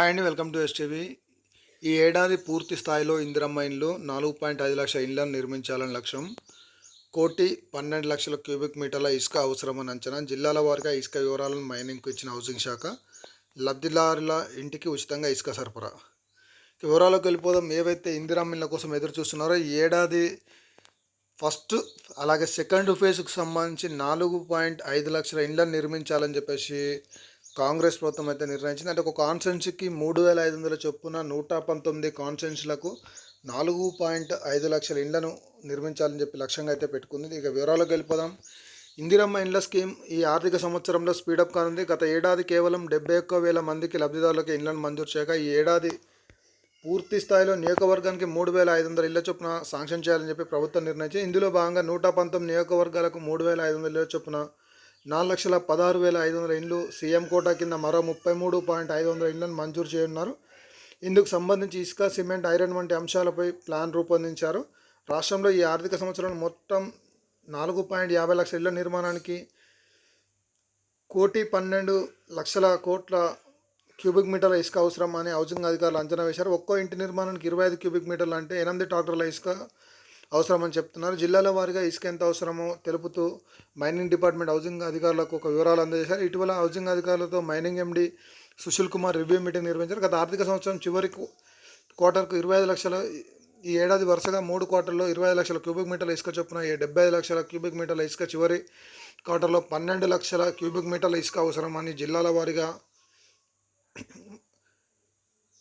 Hi అండి welcome to STV ఈ ఏడాది పూర్తి స్థాయిలో ఇందిరమ్మ ఇండ్లు నాలుగు పాయింట్ ఐదు లక్షల ఇండ్లను నిర్మించాలని లక్ష్యం. కోటి పన్నెండు లక్షల క్యూబిక్ మీటర్ల ఇసుక అవసరమని అంచనా. జిల్లాల వారిగా ఇసుక వివరాలను మైనింగ్కు ఇచ్చిన హౌసింగ్ శాఖ లబ్ధిదారుల ఇంటికి ఉచితంగా ఇసుక సరఫరా. వివరాలకు వెళ్ళిపోదాం. ఏవైతే ఇందిరమ్మ ఇండ్ల కోసం ఎదురు చూస్తున్నారో ఈ ఏడాది ఫస్ట్ అలాగే సెకండ్ ఫేజ్కి సంబంధించి నాలుగు పాయింట్ ఐదు లక్షల ఇండ్లను నిర్మించాలని చెప్పేసి కాంగ్రెస్ ప్రభుత్వం అయితే నిర్ణయించింది. అంటే ఒక కాన్సెన్స్కి మూడు వేల ఐదు వందల చొప్పున నూట పంతొమ్మిది కాన్సెన్స్లకు నాలుగు పాయింట్ ఐదు లక్షల ఇండ్లను నిర్మించాలని చెప్పి లక్ష్యంగా అయితే పెట్టుకుంది. ఇక వివరాలకు వెళ్ళిపోదాం. ఇందిరమ్మ ఇండ్ల స్కీమ్ ఈ ఆర్థిక సంవత్సరంలో స్పీడప్ కానుంది. గత ఏడాది కేవలం డెబ్బై ఒక్క వేల మందికి లబ్ధిదారులకు ఇండ్లను మంజూరు చేయగా ఈ ఏడాది పూర్తి స్థాయిలో నియోజకవర్గానికి మూడు వేల ఐదు వందల ఇళ్ళ చొప్పున శాంక్షన్ చేయాలని చెప్పి ప్రభుత్వం నిర్ణయించి ఇందులో భాగంగా నూట పంతొమ్మిది నియోజకవర్గాలకు మూడు వేల ఐదు వందల ఇళ్ళ చొప్పున నాలుగు లక్షల పదహారు వేల ఐదు వందల ఇండ్లు సీఎం కోటా కింద మరో ముప్పై మూడు పాయింట్ ఐదు వందల ఇండ్లను మంజూరు చేయనున్నారు. ఇందుకు సంబంధించి ఇసుక సిమెంట్ ఐరన్ వంటి అంశాలపై ప్లాన్ రూపొందించారు. రాష్ట్రంలో ఈ ఆర్థిక సంవత్సరం మొత్తం నాలుగు పాయింట్ యాభై లక్షల ఇళ్ళ నిర్మాణానికి కోటి పన్నెండు లక్షల కోట్ల క్యూబిక్ మీటర్ల ఇసుక అవసరం అని హౌసింగ్ అధికారులు అంచనా వేశారు. ఒక్కో ఇంటి నిర్మాణానికి ఇరవై ఐదు క్యూబిక్ మీటర్లు అంటే ఎనిమిది ట్రాక్టర్ల ఇసుక అవసరమని చెప్తున్నారు. జిల్లాల వారీగా ఇసుక ఎంత అవసరమో తెలుపుతూ మైనింగ్ డిపార్ట్మెంట్ హౌసింగ్ అధికారులకు ఒక వివరాలు అందజేశారు. ఇటీవల హౌసింగ్ అధికారులతో mining MD Sushil Kumar review meeting నిర్వహించారు. గత ఆర్థిక సంవత్సరం చివరి క్వార్టర్కు ఇరవై ఐదు లక్షల ఈ ఏడాది వరుసగా మూడు క్వార్టర్లో ఇరవై ఐదు లక్షల క్యూబిక్ మీటర్ల ఇసుక చొప్పున ఈ డెబ్బై ఐదు లక్షల క్యూబిక్ మీటర్ల ఇసుక చివరి క్వార్టర్లో పన్నెండు లక్షల క్యూబిక్ మీటర్ల ఇసుక అవసరమని జిల్లాల వారీగా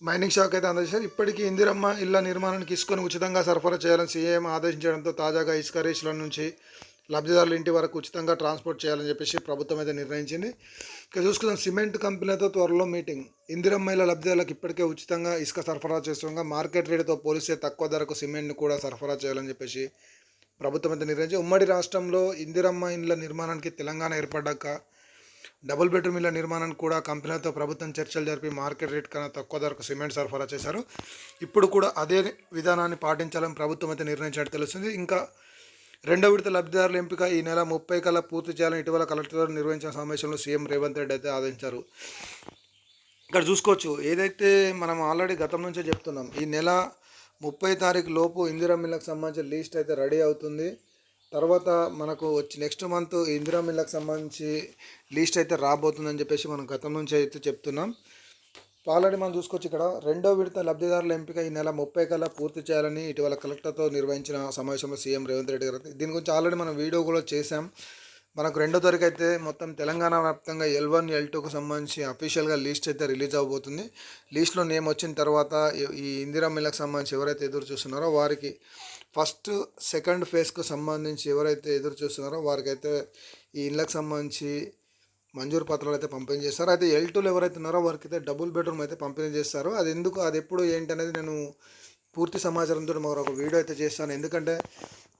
మైనింగ్ శాఖ అయితే అందజేశారు. ఇప్పటికీ ఇందిరమ్మ ఇళ్ళ నిర్మాణానికి ఇసుకను ఉచితంగా సరఫరా చేయాలని సీఎం ఆదేశించడంతో తాజాగా ఇసుక రేసుల నుంచి లబ్ధిదారుల ఇంటి వరకు ఉచితంగా ట్రాన్స్పోర్ట్ చేయాలని చెప్పేసి ప్రభుత్వం అయితే నిర్ణయించింది. ఇక చూసుకుందాం సిమెంట్ కంపెనీలతో త్వరలో మీటింగ్. ఇందిరమ్మ ఇళ్ళ లబ్ధిదారులకు ఇప్పటికే ఉచితంగా ఇసుక సరఫరా చేస్తుండగా మార్కెట్ రేటుతో పోలిస్తే తక్కువ ధరకు సిమెంట్ను కూడా సరఫరా చేయాలని చెప్పేసి ప్రభుత్వం అయితే నిర్ణయించి ఉమ్మడి రాష్ట్రంలో ఇందిరమ్మ ఇండ్ల నిర్మాణానికి తెలంగాణ ఏర్పడ్డాక డబుల్ బెడ్రూమ్ ఇళ్ళ నిర్మాణానికి కూడా కంపెనీలతో ప్రభుత్వం చర్చలు జరిపి మార్కెట్ రేట్ కన్నా తక్కువ ధరకు సిమెంట్ సరఫరా చేశారు. ఇప్పుడు కూడా అదే విధానాన్ని పాటించాలని ప్రభుత్వం అయితే నిర్ణయించినట్టు తెలుస్తుంది. ఇంకా రెండో విడత లబ్ధిదారుల ఎంపిక ఈ నెల ముప్పై కల్లా పూర్తి చేయాలని ఇటీవల కలెక్టర్ నిర్వహించిన సమావేశంలో సీఎం రేవంత్ రెడ్డి అయితే ఆదేశించారు. ఇక్కడ చూసుకోవచ్చు. ఏదైతే మనం ఆల్రెడీ గతం నుంచే చెప్తున్నాం ఈ నెల ముప్పై తారీఖు లోపు ఇందిరా మిల్లకు సంబంధించిన లిస్ట్ అయితే రెడీ అవుతుంది. తర్వాత మనకు వచ్చి నెక్స్ట్ మంత్ ఇందిరా మిల్లకు సంబంధించి లిస్ట్ అయితే రాబోతుందని చెప్పేసి మనం గతం నుంచి అయితే చెప్తున్నాం. ఆల్రెడీ మనం చూసుకోవచ్చు ఇక్కడ. రెండో విడత లబ్ధిదారుల ఎంపిక ఈ నెల ముప్పై కల్లా పూర్తి చేయాలని ఇటీవల కలెక్టర్తో నిర్వహించిన సమావేశంలో సీఎం రేవంత్ రెడ్డి గారు. దీని గురించి ఆల్రెడీ మనం వీడియో కూడా చేశాం. మనకు రెండో తారీఖు అయితే మొత్తం తెలంగాణ వ్యాప్తంగా ఎల్ వన్ ఎల్ టూకు సంబంధించి అఫీషియల్గా లిస్ట్ అయితే రిలీజ్ అవబోతుంది. లిస్ట్లో నేమ్ వచ్చిన తర్వాత ఈ ఇందిరా మిల్లకు సంబంధించి ఎవరైతే ఎదురు చూస్తున్నారో వారికి ఫస్ట్ సెకండ్ ఫేజ్కు సంబంధించి ఎవరైతే ఎదురు చూస్తున్నారో వారికైతే ఈ ఇండ్లకు సంబంధించి మంజూరు పత్రాలు అయితే పంపిణీ చేస్తారు. అయితే ఎల్ టూలు ఎవరైతే ఉన్నారో వారికి అయితే డబుల్ బెడ్రూమ్ అయితే పంపిణీ చేస్తారు. అది ఎందుకు అది ఎప్పుడు ఏంటి అనేది నేను పూర్తి సమాచారంతో మరొక వీడియో అయితే చేస్తాను. ఎందుకంటే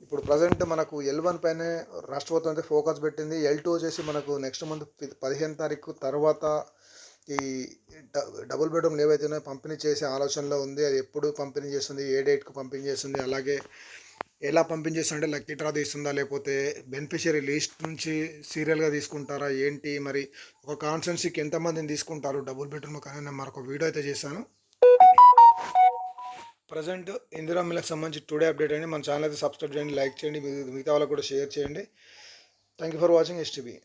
ఇప్పుడు ప్రజెంట్ మనకు ఎల్ వన్ పైనే రాష్ట్ర ప్రభుత్వం అయితే ఫోకస్ పెట్టింది. ఎల్ టూ వచ్చేసి మనకు నెక్స్ట్ మంత్ పదిహేను తారీఖు తర్వాత ఈ డబుల్ బెడ్రూమ్లు ఏవైతే ఉన్నాయో పంపిణీ చేసే ఆలోచనలో ఉంది. అది ఎప్పుడు పంపిణీ చేస్తుంది ఏ డేట్కు పంపిణీ చేస్తుంది అలాగే ఎలా పంపిణీ చేస్తుందంటే లక్కీ డ్రా తీస్తుందా లేకపోతే బెనిఫిషియరీ లిస్ట్ నుంచి సీరియల్గా తీసుకుంటారా ఏంటి? మరి ఒక కాన్స్టెన్సీకి ఎంతమందిని తీసుకుంటారు డబుల్ బెడ్రూమ్ కానీ నేను మరొక వీడియో అయితే చేశాను. ప్రజెంట్ ఇందిరా మిల్లకు సంబంధించి టుడే అప్డేట్ అండి. మన ఛానల్ అయితే సబ్స్క్రైబ్ చేయండి లైక్ చేయండి మిగతా వాళ్ళకు కూడా షేర్ చేయండి. Thank you for watching STB